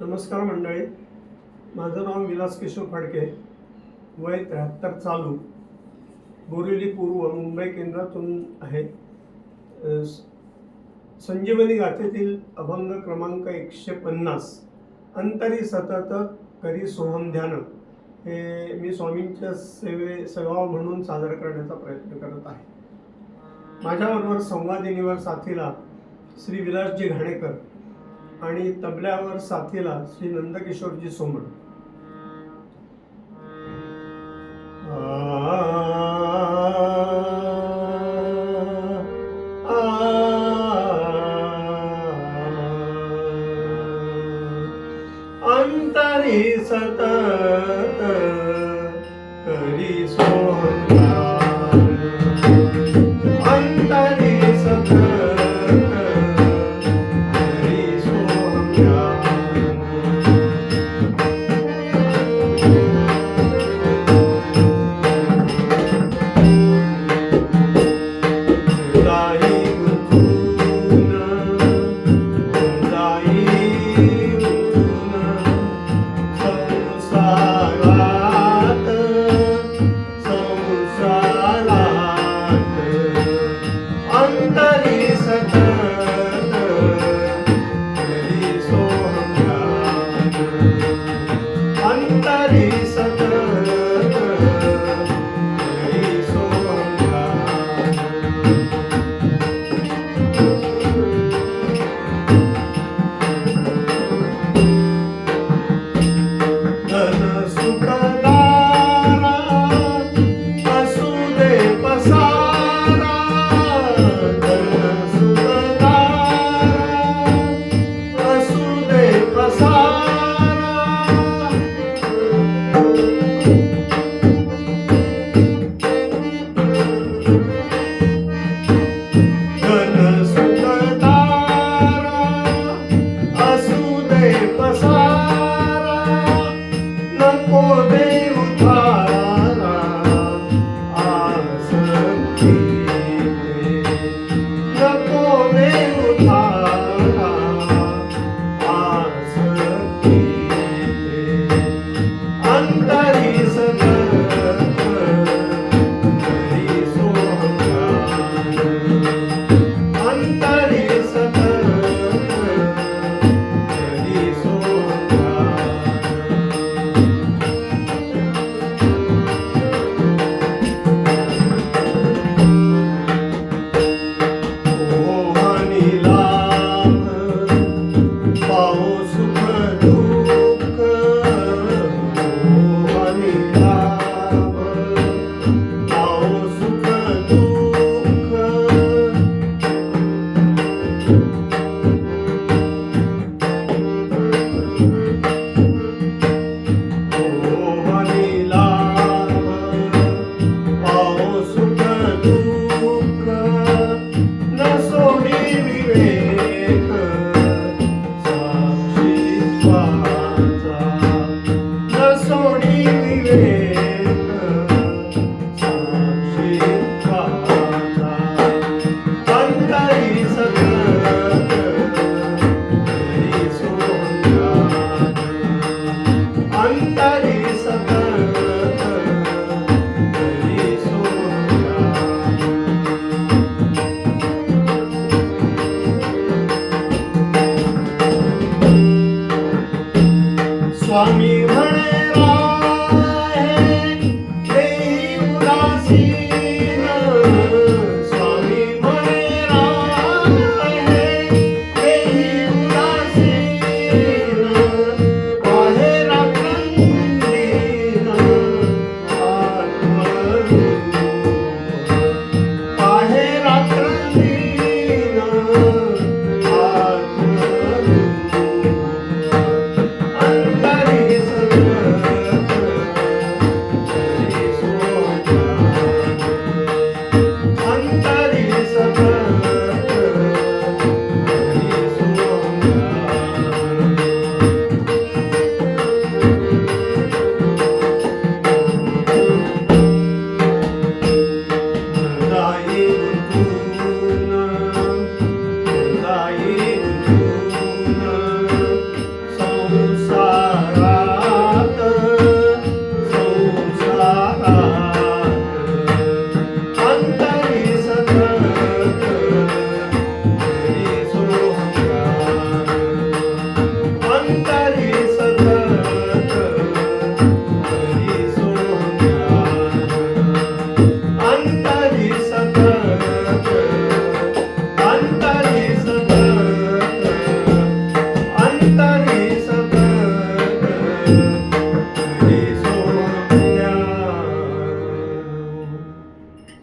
नमस्कार मंडळी. माझं नाव विलास किशोर फडके. वय त्र्याहत्तर चालू. बोरिवली पूर्व मुंबई केंद्रातून आहे. स- संजीवनी गाथेतील अभंग क्रमांक एकशे पन्नास. अंतरी सतत करी सोहम ध्यान. हे मी स्वामींच्या सेवे सेवा म्हणून सादर करण्याचा प्रयत्न करत आहे. माझ्याबरोबर संवादिनीवर साथीला श्री विलासजी घाणेकर आणि तबल्यावर साथीला श्री नंदकिशोरजी सोमण अंतरी सतत करी सोहंगार